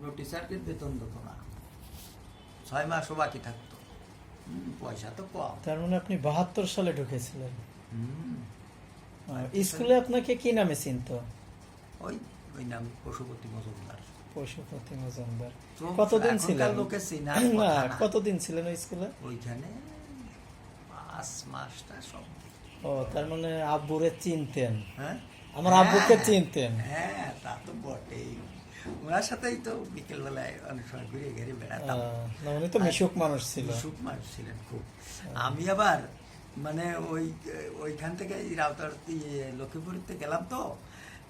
কোনো টিচারকে বেতন দিত না। ছয় মাসও বাকি থাকতো। পয়সা তো কম। তার মানে আপনি বাহাত্তর সালে ঢুকেছিলেন। স্কুলে আপনাকে কি নামে চিনতো? ওই ওই নাম পশুপতি মজুমদার। পশুপতি মজুমদার। কতদিন ছিলেন? লোকে চেনার না কতদিন ছিলেন ওই স্কুলে? ওইখানে পাঁচ মাসটা সব ও তার মানে আব্বুরে চিনতেন। হ্যাঁ? আমার আব্বুকে হ্যাঁ, চিনতেন। হ্যাঁ তা তো বটেই। ওনার সাথেই তো বিকেলবেলায় অনেক সময় ঘুরে ঘেরে বেড়াতাম। উনি তো মিশুক মানুষ ছিল। মিশুক মানুষ ছিলেন খুব। আমি আবার মানে ওই ওইখান থেকে রাউতার লক্ষ্মীপুরতে গেলাম তো।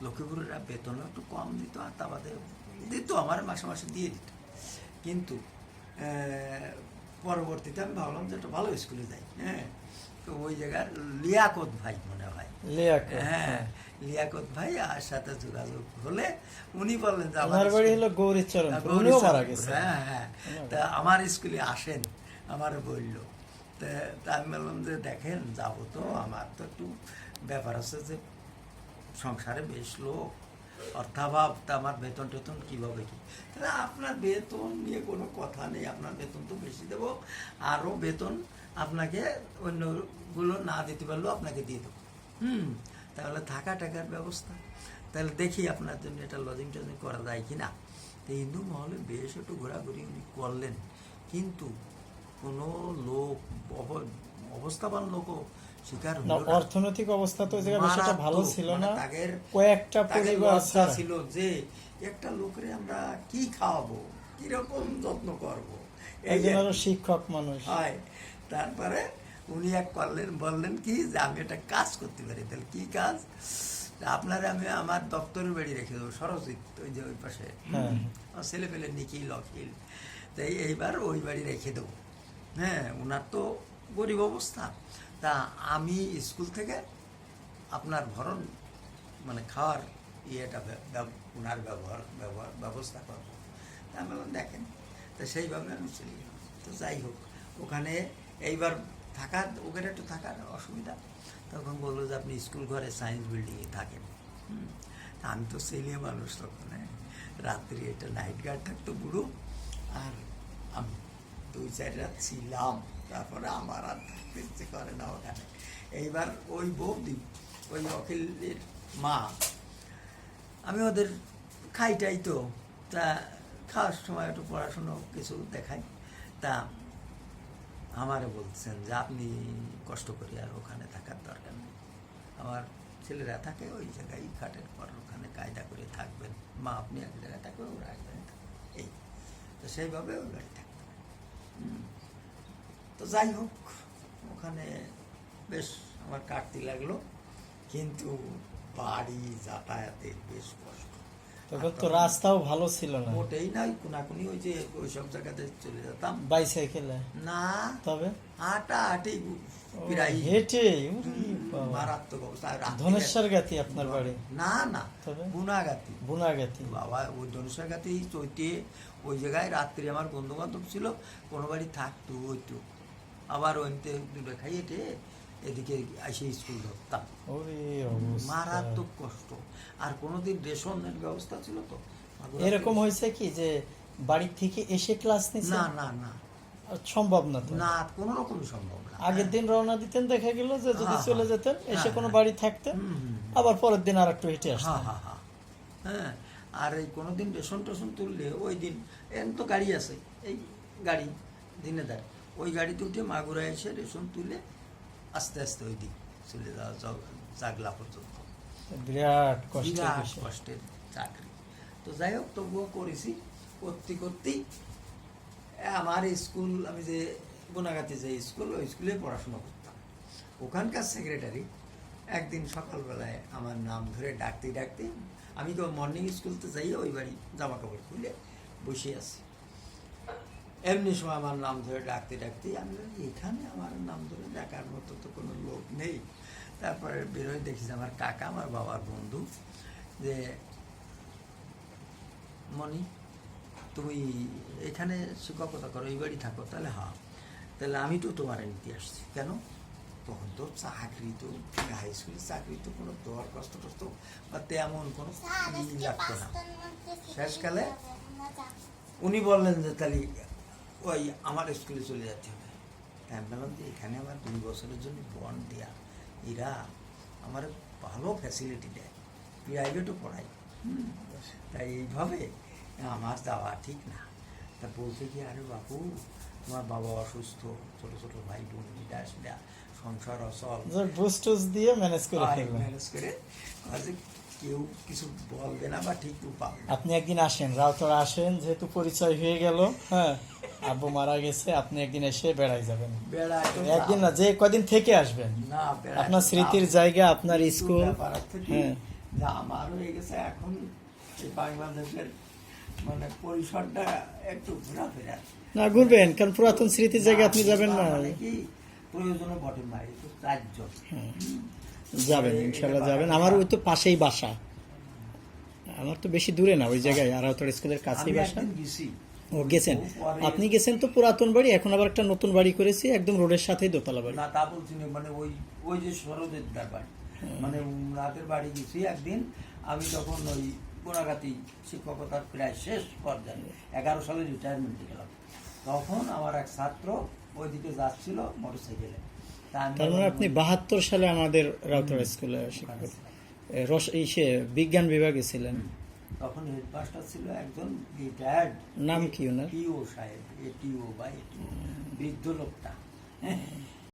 লক্ষ্মীপুরের বেতন একটু কম দিত আর তা বাদে দিত আমার মাসে মাসে দিয়ে দিত। কিন্তু পরবর্তীতে আমি ভাবলাম যে একটা ভালো স্কুলে যাই হ্যাঁ। তো ওই জায়গার লিয়াকত ভাই মনে হয়। লিয়াকত, হ্যাঁ। লিয়াকত ভাই আর সাথে যোগাযোগ হলে উনি বললেন যে আমার বাড়ি হলো গৌরীচরণ হ্যাঁ, হ্যাঁ হ্যাঁ। তা আমার স্কুলে আসেন আমার বলল। তা আমি বললাম যে দেখেন যাব তো আমার তো একটু ব্যাপার আছে যে সংসারে বেশ লোক। অর্থাভাব তা আমার বেতন টেতন কীভাবে কি? তাহলে আপনার বেতন নিয়ে কোনো কথা নেই, আপনার বেতন তো বেশি দেবো, আরও বেতন আপনাকে অন্যগুলো না দিতে পারলেও আপনাকে দিয়ে দেবো। হুম, তাহলে থাকা টাকার ব্যবস্থা। তাহলে দেখি আপনার জন্য এটা লজিং টজিং করা যায় কি না তো হিন্দু মহলে বেশ একটু ঘোরাঘুরি উনি করলেন। কিন্তু কোনো লোক, অব- অবস্থাবান লোকও শিকার না অর্থনৈতিক অবস্থা তো একটা ভালো ছিল মানে না? কয়েকটা পরিবার ছিল যে একটা লোকরে আমরা কি খাওয়াবো? কীরকম যত্ন করব? এই। শিক্ষক মানুষ। হয়। তারপরে উনি এক করলেন বললেন কি যে আমি একটা কাজ করতে পারি। তাহলে কি কাজ? আপনার আমি আমার দপ্তরের বাড়ি রেখে দেবো সরজিৎ ওই যে ওই পাশে। হ্যাঁ। আমার ছেলে পেলে নিখিল অখিল। তাই এইবার ওই বাড়ি রেখে দেবো। হ্যাঁ ওনার তো গরিব অবস্থা। তা আমি স্কুল থেকে আপনার ভরণ মানে খাওয়ার ইয়েটা ওনার ব্যবহার ব্যবহার, ব্যবস্থা করব। তা আমি দেখেন। তো সেইভাবে আমি চলে গেলাম। তো যাই হোক, ওখানে এইবার থাকার, ওখানে একটু থাকার অসুবিধা। তখন বলল যে, আপনি স্কুল ঘরে সায়েন্স বিল্ডিংয়ে থাকেন। তা আমি তো ছেলে মানুষ তখন হ্যাঁ। রাত্রি একটা নাইট গার্ড থাকতো বুড়ো। আর আমি দুই চার রাত ছিলাম। তারপরে আমার আর ইচ্ছে করে না ওখানে। এইবার ওই বৌদি, ওই অখিলের মা, আমি ওদের খাইটাই তো, তা খাওয়ার সময় একটু পড়াশুনো কিছু দেখাই। তা আমারে বলছেন যে, আপনি কষ্ট করি আর ওখানে থাকার দরকার নেই। আমার ছেলেরা থাকে ওই জায়গায় খাটের পর ওখানে কায়দা করে থাকবেন। মা আপনি এক জায়গায় থাকবেন, ওরা এক জায়গায় থাকবেন। এই, তো সেইভাবে ওই বাড়ি থাকতে। তো যাই হোক ওখানে বেশ আমার কাটতে লাগল কিন্তু বাড়ি যাতায়াতের বেশ কষ্ট। তখন তো রাস্তাও ভালো ছিল না। মোটেই নাই কোনাকুনি ওই যে ওই সব জায়গাতে চলে যেতাম। বাইসাইকেলে? না তবে? হাঁটা হাঁটি প্রায় হেঁটে। মারাত্মক অবস্থা। ধনেশ্বর গাতি আপনার বাড়ি? না না তবে? গুনাগাতি বুনাগাতি বাবা ওই ধনুষের গাতি চৈতে ওই জায়গায় রাত্রি আমার বন্ধু বান্ধব ছিল কোনো বাড়ি থাকতো হইতো। আবার ওইতে দুটো খাইয়ে টে এদিকে এসে স্কুল ধরতাম। মারাত্মক কষ্ট। আর কোনোদিন রেশনের ব্যবস্থা ছিল তো? এরকম হয়েছে কি যে বাড়ি থেকে এসে ক্লাস নিছে? না না না। সম্ভব না তো? না কোনো রকমই সম্ভব না। আগের দিন রওনা দিতেন দেখা গেল যে যদি হ্যাঁ, চলে হ্যাঁ। যেতেন এসে হ্যাঁ, কোনো। বাড়ি থাকতেন। আবার পরের দিন আর একটু হেঁটে আসতেন। হ্যাঁ আর এই কোনোদিন রেশন টেশন তুললে ওই দিন এন তো গাড়ি আছে এই গাড়ি দিনে দেয় ওই গাড়িতে উঠে মাগুরা এসে রেশন তুলে আস্তে আস্তে ওই দিক চলে যাওয়া জাগলা পর্যন্ত। বিরাট বিরাট কষ্টের চাকরি। তো যাই হোক তবুও করেছি। করতে করতেই এ, আমার স্কুল আমি যে গুনাগাতে যে স্কুল ওই স্কুলে পড়াশোনা করতাম। ওখানকার সেক্রেটারি একদিন সকালবেলায় আমার নাম ধরে ডাকতে ডাকতে আমি তো মর্নিং স্কুলতে যাই ওই বাড়ি জামা কাপড় খুলে বসে আছি। এমনি সময় আমার নাম ধরে ডাকতে ডাকতে আমি এখানে আমার নাম ধরে ডাকার মতো তো কোনো লোক নেই। তারপরে বেরোয় দেখি আমার কাকা আমার বাবার বন্ধু যে মনি তুমি এখানে শিক্ষকতা করো এই বাড়ি থাকো তাহলে হ্যাঁ। তাহলে আমি তো তোমার নিতে আসছি। কেন? তখন তো চাকরি তো হাই স্কুলের চাকরি তো কোনো দর কষ্ট টষ্ট বা তেমন কোনো ই লাগতো না। শেষকালে উনি বললেন যে তাহলে ওই আমার স্কুলে চলে যাচ্ছে। হবে তা আমি বললাম যে এখানে আমার দুই বছরের জন্য বন্ড দেওয়া এরা আমার ভালো ফ্যাসিলিটি দেয় প্রাইভেটও পড়াই তাই এইভাবে আমার যাওয়া ঠিক না। তা বলছে কি আরে বাবু তোমার বাবা অসুস্থ ছোট ছোট ভাই বোন এটা সেটা সংসার অচল বুস টুস দিয়ে ম্যানেজ করে ম্যানেজ করে কাজে কেউ কিছু বলবে না বা ঠিক পাবে আপনি একদিন আসেন রাউতরা আসেন যেহেতু পরিচয় হয়ে গেল হ্যাঁ। আব্বু মারা গেছে আপনি একদিন এসে বেড়াই যাবেন। একদিন না যে কদিন থেকে আসবেন? আপনার স্মৃতির জায়গা আপনার স্কুল হ্যাঁ। যে আমার হয়ে গেছে এখন বাংলাদেশের মানে পরিসরটা একটু ঘোরাফেরা। না ঘুরবেন কারণ পুরাতন স্মৃতির জায়গায় আপনি যাবেন না। মানে কি? প্রয়োজনে বটে মারি তো চারজন। যাবেন ইনশাল্লাহ যাবেন। আমার ওই তো পাশেই বাসা। আমার তো বেশি দূরে না ওই জায়গায় আর তোর স্কুলের কাছেই বাসা। গেছি। ও গেছেন। আপনি গেছেন তো পুরাতন বাড়ি এখন আবার একটা নতুন বাড়ি করেছি একদম রোডের সাথেই দোতলা বাড়ি। না তা বলছি না, মানে ওই ওই যে সরোজের বাড়ি মানে রাতের বাড়ি গেছি একদিন আমি তখন ওই গোনাগাতি শিক্ষকতার প্রায় শেষ পর্যায়ে এগারো সালে রিটায়ারমেন্টে গেলাম। তখন আমার এক ছাত্র ওইদিকে যাচ্ছিল মোটর সাইকেলে তা আমি তার মানে আপনি বাহাত্তর সালে আমাদের রাউতরা স্কুলে শিক্ষক রস ইসে বিজ্ঞান বিভাগে ছিলেন। তখন হেডমাস্টার ছিল একজন রিটায়ার্ড নাম কি ওনার? টিও সাহেব এটিও বা এটিও বৃদ্ধ লোকটা হ্যাঁ।